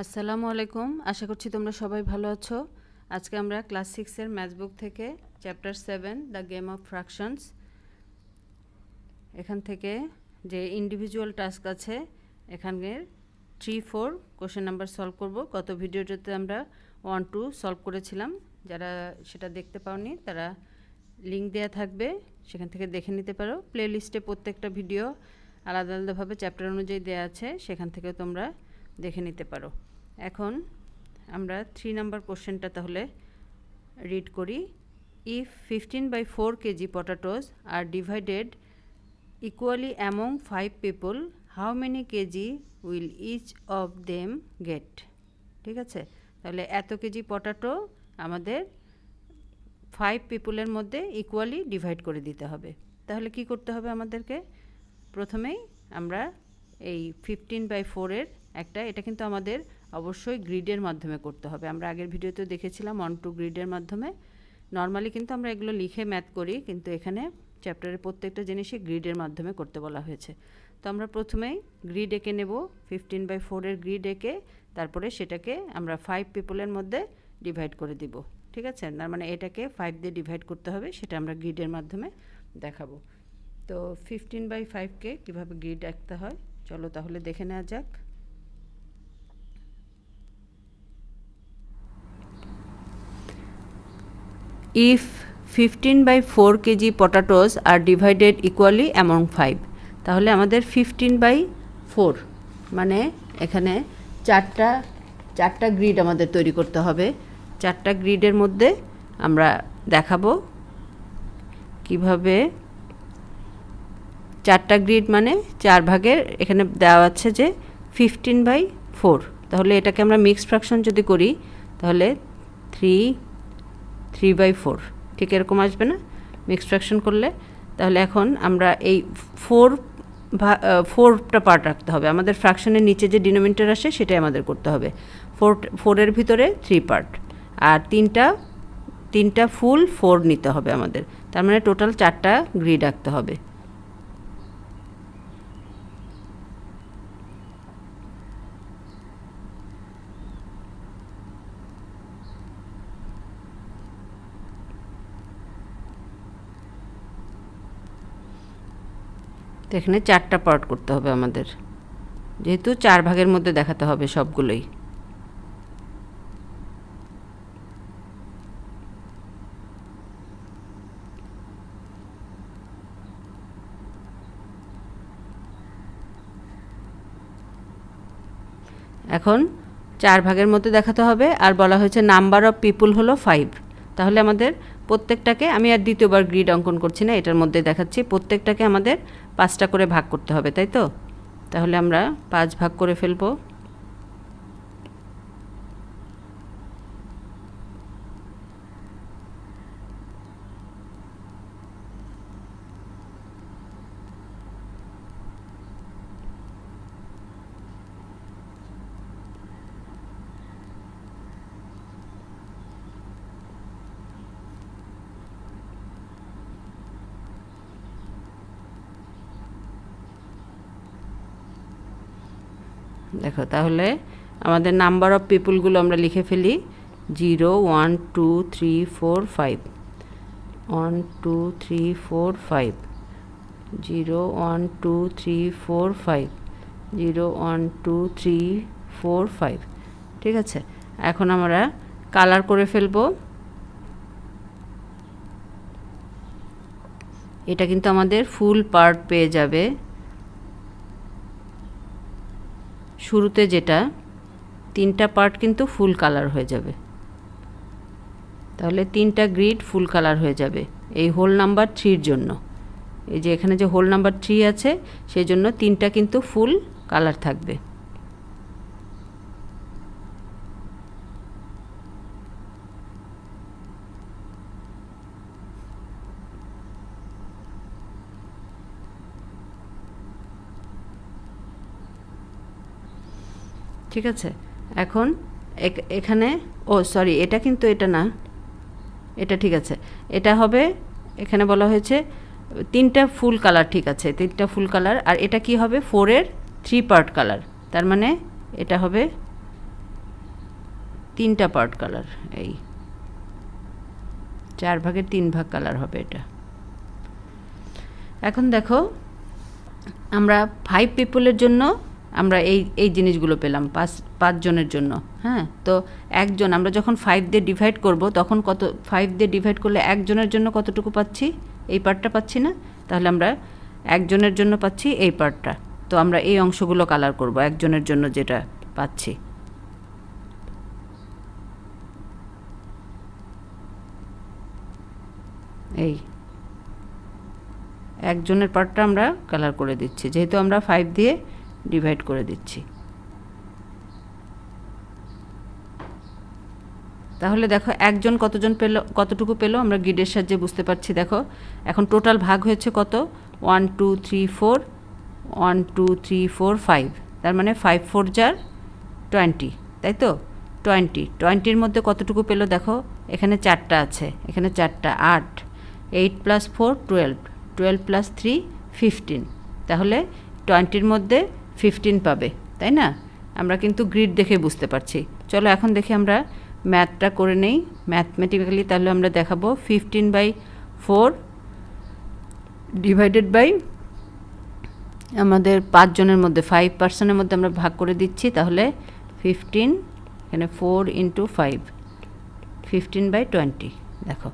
আসসালামু আলাইকুম। আশা করছি তোমরা সবাই ভালো আছো। আজকে আমরা ক্লাস সিক্সের ম্যাথ বুক থেকে chapter seven, the game of fractions, এখান থেকে যে ইন্ডিভিজুয়াল টাস্ক আছে, এখানের three four question number solve করব। গত ভিডিওটাতে আমরা ওয়ান, টু সলভ করেছিলাম। যারা সেটা দেখতে পাওনি, তারা লিঙ্ক দেওয়া থাকবে, সেখান থেকে দেখে নিতে পারো। প্লে লিস্টে প্রত্যেকটা ভিডিও আলাদা আলাদাভাবে চ্যাপ্টার অনুযায়ী দেওয়া আছে, সেখান থেকে তোমরা দেখে নিতে পারো। এখন আমরা থ্রি নাম্বার কোশ্চেনটা তাহলে রিড করি। If fifteen by four KG potatoes are divided equally among five people how many KG will each of them get ঠিক আছে? তাহলে এত কেজি পটাটো আমাদের ফাইভ পিপুলের মধ্যে ইকুয়ালি ডিভাইড করে দিতে হবে। তাহলে কি করতে হবে আমাদেরকে? প্রথমেই আমরা এই ফিফটিন বাই ফোরের একটা, এটা কিন্তু আমাদের অবশ্যই গ্রিডের মাধ্যমে করতে হবে। আমরা আগের ভিডিওতে দেখেছিলাম অন টু গ্রিডের মাধ্যমে। নর্মালি কিন্তু আমরা এগুলো লিখে ম্যাথ করি, কিন্তু এখানে চ্যাপ্টারের প্রত্যেকটা জিনিসই গ্রিডের মাধ্যমে করতে বলা হয়েছে। তো আমরা প্রথমেই গ্রিড এঁকে নেব ফিফটিন বাই ফোরের গ্রিড এঁকে, তারপরে সেটাকে আমরা ফাইভ পিপলের মধ্যে ডিভাইড করে দিব। ঠিক আছে? তার মানে এটাকে ফাইভ দিয়ে ডিভাইড করতে হবে, সেটা আমরা গ্রিডের মাধ্যমে দেখাবো। তো ফিফটিন বাই ফাইভকে কীভাবে গ্রিড আঁকতে হয়? চলো তাহলে দেখে নেওয়া যাক। If fifteen by four kg potatoes are divided equally among five তাহলে আমাদের ফিফটিন বাই ফোর মানে এখানে চারটা চারটা গ্রিড আমাদের তৈরি করতে হবে। চারটা গ্রিডের মধ্যে আমরা দেখাবো কীভাবে চারটা গ্রিড মানে চার ভাগের, এখানে দেওয়া আছে যে ফিফটিন বাই ফোর তাহলে এটাকে আমরা মিক্সড ফ্র্যাকশন যদি করি, তাহলে থ্রি থ্রি বাই ফোর ঠিক এরকম আসবে না? মিক্সড ফ্র্যাকশন করলে। তাহলে এখন আমরা এই ফোর ফোরটা পার্ট রাখতে হবে। আমাদের ফ্র্যাকশনের নিচে যে ডিনোমিনেটর আসে, সেটাই আমাদের করতে হবে। ফোর ফোরের ভিতরে থ্রি পার্ট আর তিনটা তিনটা ফুল ফোর নিতে হবে আমাদের। তার মানে টোটাল চারটা গ্রিড আঁকতে হবে। তো এখানে চারটা পার্ট করতে হবে আমাদের। যেহেতু চার ভাগের মধ্যে দেখাতে হবে সবগুলোই। এখন চার ভাগের মধ্যে দেখাতে হবে, আর বলা হয়েছে নাম্বার অফ পিপুল হলো ফাইভ তাহলে আমাদের প্রত্যেকটাকে আমি আর দ্বিতীয়বার গ্রিড অঙ্কন করছি না, এটার মধ্যে দেখাচ্ছি, প্রত্যেকটাকে আমাদের পাঁচটা করে ভাগ করতে হবে, তাই তো? তাহলে আমরা পাঁচ ভাগ করে ফেলব। দেখো, তাহলে আমাদের নাম্বার অফ পিপুলগুলো আমরা লিখে ফেলি। Zero one two three four five one two three four five zero one two three four five zero one two three four five ঠিক আছে? এখন আমরা কালার করে ফেলব। এটা কিন্তু আমাদের ফুল পার্ট পেয়ে যাবে। শুরুতে যেটা, তিনটা পার্ট কিন্তু ফুল কালার হয়ে যাবে। তাহলে তিনটা গ্রিড ফুল কালার হয়ে যাবে। এই হোল নাম্বার থ্রির জন্য। এই যে এখানে যে হোল নাম্বার থ্রি আছে, সেই জন্য তিনটা কিন্তু ফুল কালার থাকবে। ঠিক আছে? এখন এখানে, ও সরি এটা কিন্তু এটা না। এটা ঠিক আছে। এটা হবে, এখানে বলা হয়েছে, তিনটা ফুল কালার ঠিক আছে, তিনটা ফুল কালার। আর এটা কি হবে? ফোরের থ্রি পার্ট কালার। তার মানে এটা হবে তিনটা পার্ট কালার, এই। চার ভাগের তিন ভাগ কালার হবে এটা। এখন দেখো, আমরা ফাইভ পিপলের জন্য আমরা এই এই জিনিসগুলো পেলাম পাঁচ পাঁচজনের জন্য হ্যাঁ? তো একজন, আমরা যখন ফাইভ দিয়ে ডিভাইড করব, তখন কত ফাইভ দিয়ে ডিভাইড করলে একজনের জন্য কতটুকু পাচ্ছি? এই পার্টটা পাচ্ছি না? তাহলে আমরা একজনের জন্য পাচ্ছি এই পার্টটা তো আমরা এই অংশগুলো কালার করব, একজনের জন্য যেটা পাচ্ছি। এই। একজনের পার্টটা আমরা কালার করে দিচ্ছি, যেহেতু আমরা ফাইভ দিয়ে ডিভাইড করে দিচ্ছি। তাহলে দেখো, একজন কতজন পেল, কতটুকু পেল? আমরা গ্রিডের সাহায্যে বুঝতে পারছি, দেখো। এখন টোটাল ভাগ হয়েছে কত? One two three four one two three four five তার মানে ফাইভ ফোর যার টোয়েন্টি তাই তো? টোয়েন্টি টোয়েন্টির মধ্যে কতটুকু পেল দেখো? এখানে চারটা আছে। এখানে চারটা, আট। Eight plus four twelve twelve plus three fifteen তাহলে টোয়েন্টির মধ্যে ফিফটিন পাবে, তাই না? আমরা কিন্তু গ্রিড দেখে বুঝতে পারছি। চলো এখন দেখি আমরা ম্যাথটা করে নেই। ম্যাথমেটিক্যালি তাহলে আমরা দেখাবো fifteen by four divided by আমাদের পাঁচজনের মধ্যে ফাইভ পার্সনের মধ্যে আমরা ভাগ করে দিচ্ছি, তাহলে ফিফটিন এখানে four into five fifteen by twenty দেখো,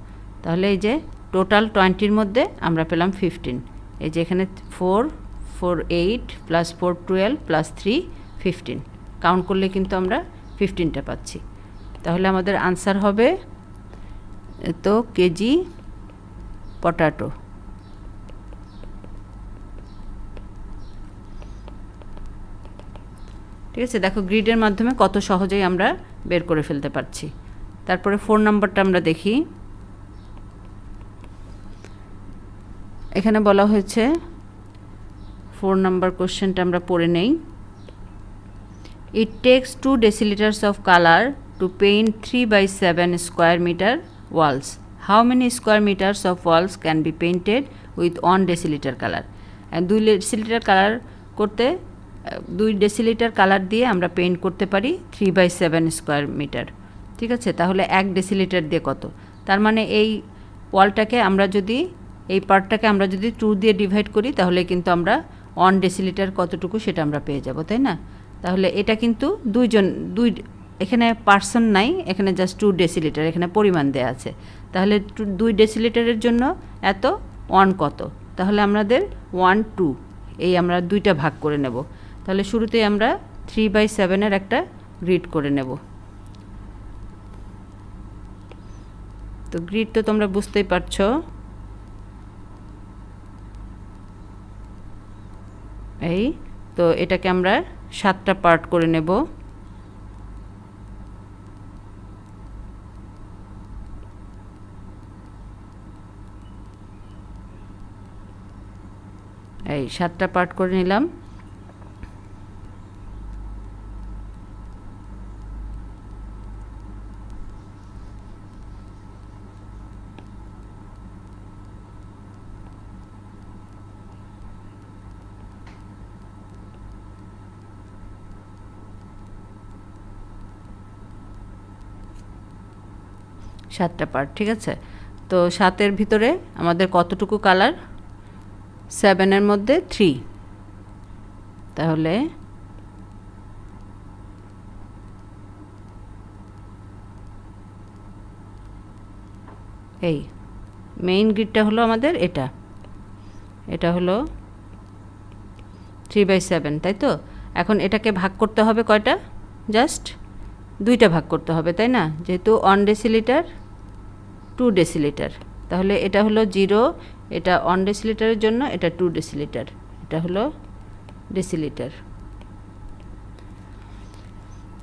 তাহলে এই যে টোটাল টোয়েন্টির মধ্যে আমরা পেলাম ফিফটিন এই যে এখানে four four eight plus four twelve plus three fifteen count করলে কিন্তু আমরা ফিফটিনটা পাচ্ছি। তাহলে আমাদের আনসার হবে, তো কেজি পটাটো ঠিক আছে, দেখো গ্রিডের মাধ্যমে কত সহজেই আমরা বের করে ফেলতে পারছি। তারপরে ফোর নাম্বারটা আমরা দেখি। এখানে বলা হয়েছে ফোর নাম্বার কোশ্চেনটা আমরা পড়ে নেই। It takes two decilitres of colour to paint three by seven square metre walls how many square metres of walls can be painted with one decilitre colour দুই ডেসিলিটার কালার করতে, দুই decilitre colour দিয়ে আমরা paint করতে পারি three by seven square metre ঠিক আছে? তাহলে এক ডেসিলিটার দিয়ে কত? তার মানে এই ওয়ালটাকে আমরা যদি, এই পার্টটাকে আমরা যদি টু দিয়ে ডিভাইড করি, তাহলে কিন্তু আমরা ওয়ান ডেসিলিটার কতটুকু সেটা আমরা পেয়ে যাব, তাই না? তাহলে এটা কিন্তু দুইজন, দুই, এখানে পার্সন নাই, এখানে জাস্ট টু ডেসিলিটার এখানে পরিমাণ দেওয়া আছে। তাহলে টু দুই ডেসিলিটারের জন্য এত ওয়ান কত? তাহলে আমাদের ওয়ান টু এই আমরা দুইটা ভাগ করে নেব। তাহলে শুরুতেই আমরা থ্রি বাই সেভেনের একটা গ্রিড করে নেব। তো গ্রিড তো তোমরা বুঝতেই পারছ। এই তো এটাকে আমরা সাতটা পার্ট করে নেব। এই সাতটা পার্ট করে নিলাম। সাতটা পার্ট ঠিক আছে? তো সাতের ভিতরে আমাদের কতটুকু কালার সেভেনের মধ্যে থ্রি তাহলে এই মেইন গ্রিডটা হলো আমাদের এটা। এটা হলো থ্রি বাই সেভেন তাই তো? এখন এটাকে ভাগ করতে হবে কয়টা? জাস্ট দুইটা ভাগ করতে হবে, তাই না? যেহেতু ওয়ান ডেসিলিটার টু ডেসিলিটার তাহলে এটা হলো জিরো এটা ওয়ান ডেসিলিটারের জন্য এটা টু ডেসিলিটার এটা হলো ডেসিলিটার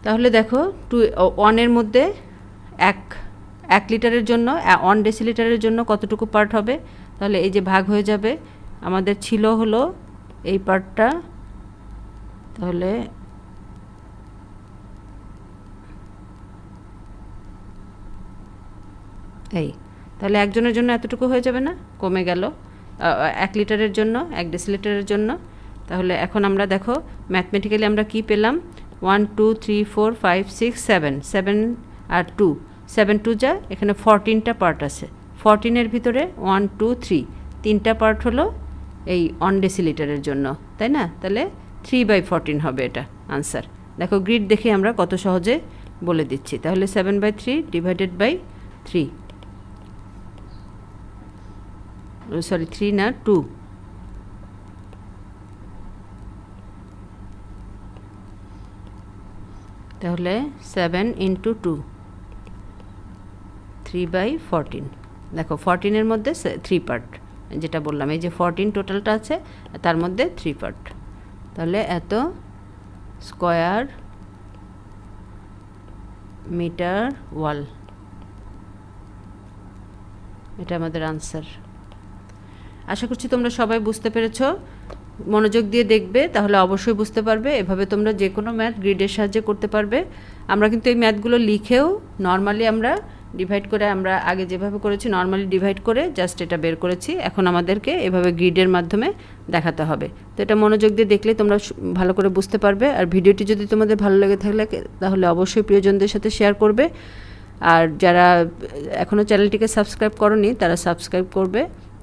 তাহলে দেখো টু ওয়ানের মধ্যে এক এক লিটারের জন্য ওয়ান ডেসিলিটারের জন্য কতটুকু পার্ট হবে? তাহলে এই যে ভাগ হয়ে যাবে, আমাদের ছিল হলো এই পার্টটা তাহলে এই, তাহলে একজনের জন্য এতটুকু হয়ে যাবে না? কমে গেল। এক লিটারের জন্য, এক ডেসিলিটারের জন্য। তাহলে এখন আমরা দেখো ম্যাথমেটিক্যালি আমরা কি পেলাম? One two three four five six seven seven আর টু সেভেন টু যা, এখানে ফরটিনটা পার্ট আছে। ফরটিনের ভিতরে ওয়ান টু থ্রি তিনটা পার্ট হলো এই অন ডেসিলিটারের জন্য, তাই না? তাহলে থ্রি বাই ফরটিন হবে এটা আনসার দেখো গ্রিড দেখে আমরা কত সহজে বলে দিচ্ছি। তাহলে seven by three divided by three sorry three না টু তাহলে seven into two three by fourteen দেখো ফরটিনের মধ্যে থ্রি পার্ট যেটা বললাম, এই যে ফরটিন টোটালটা আছে, তার মধ্যে থ্রি পার্ট তাহলে এত স্কোয়ার মিটার ওয়াল এটা আমাদের আনসার আশা করছি তোমরা সবাই বুঝতে পেরেছ। মনোযোগ দিয়ে দেখবে, তাহলে অবশ্যই বুঝতে পারবে। এভাবে তোমরা যে কোনো ম্যাথ গ্রিডের সাহায্যে করতে পারবে। আমরা কিন্তু এই ম্যাথগুলো লিখেও নর্মালি আমরা ডিভাইড করে আমরা আগে যেভাবে করেছি নর্মালি ডিভাইড করে জাস্ট এটা বের করেছি। এখন আমাদেরকে এভাবে গ্রিডের মাধ্যমে দেখাতে হবে। তো এটা মনোযোগ দিয়ে দেখলে তোমরা ভালো করে বুঝতে পারবে। আর ভিডিওটি যদি তোমাদের ভালো লেগে থাকলে তাহলে অবশ্যই প্রিয়জনদের সাথে শেয়ার করবে। আর যারা এখনও চ্যানেলটিকে সাবস্ক্রাইব করনি, তারা সাবস্ক্রাইব করবে।